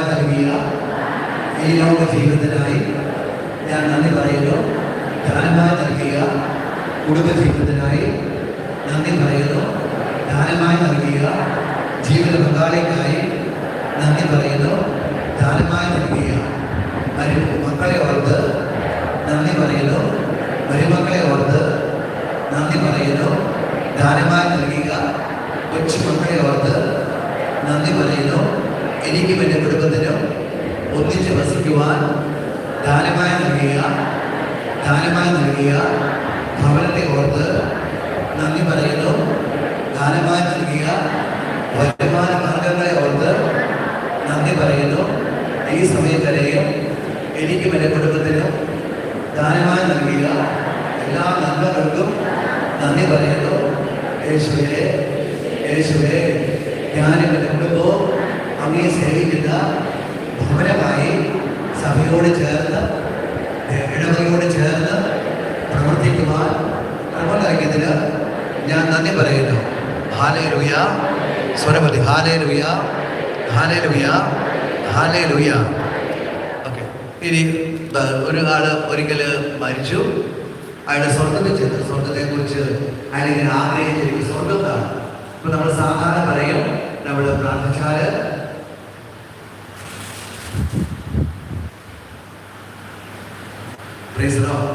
നൽകിയ ഈ ജീവിതത്തിനായി ഞാൻ നന്ദി പറയുന്നു. ദാനമായി നൽകിയ കുടുംബ ജീവിതത്തിനായി നന്ദി പറയുന്നു. ദാനമായി നൽകിയ ജീവിത പങ്കാളിക്കായി നന്ദി പറയുന്നു. ദാനമായി നൽകിയ മരു മക്കളെ ഓർത്ത് നന്ദി പറയുന്നു. മരുമക്കളെ ഓർത്ത് നന്ദി പറയുന്നു. ദാനമായി നൽകിയ കൊച്ചുമക്കളെ ഓർത്ത് നന്ദി പറയുന്നു. എനിക്കും എന്റെ കുടുംബത്തിനും ഒന്നിച്ച് വസിക്കുവാൻ ദാനമായി നൽകിയ ദാനമായി നൽകിയ ഭവനത്തെ ഓർത്ത് നന്ദി പറയുന്നു. ദാനമായി നൽകിയ വരുമാന മാർഗങ്ങളെ ഓർത്ത് നന്ദി പറയുന്നു. ഈ സമയം വരെയും എനിക്കും എന്റെ കുടുംബത്തിനും ദാനമായി നൽകിയ എല്ലാ നന്മകൾക്കും നന്ദി പറയുന്നു. യേശുവേ യേശുവേ ഞാനും എന്റെ കുടുംബവും അങ്ങേ സേവിക്കുന്ന ഭവനമായി സഭയോട് ചേർന്ന് ഇടവകയോട് ചേർന്ന് പ്രവർത്തിക്കുവാൻ നൽകിയതിന് ഞാൻ നന്ദി പറയുന്നു. ഹാലേ ലുയ സ്വരപതി. ഹാലേ ലുയ ഹാലേ ലുയ ഹാലേ ലുയ ഓക്കെ. ഇനി ഒരു ആൾ ഒരിക്കൽ മരിച്ചു. അയാളുടെ സ്വർഗത്തിൽ ചെന്ന്. സ്വർഗത്തെ കുറിച്ച് അയാൾ ഇങ്ങനെ ആഗ്രഹിച്ചിരിക്കും സ്വർഗം ഇപ്പൊ നമ്മൾ സാധാരണ പറയും നമ്മൾ പ്രാർത്ഥിച്ചാൽ Praise the Lord.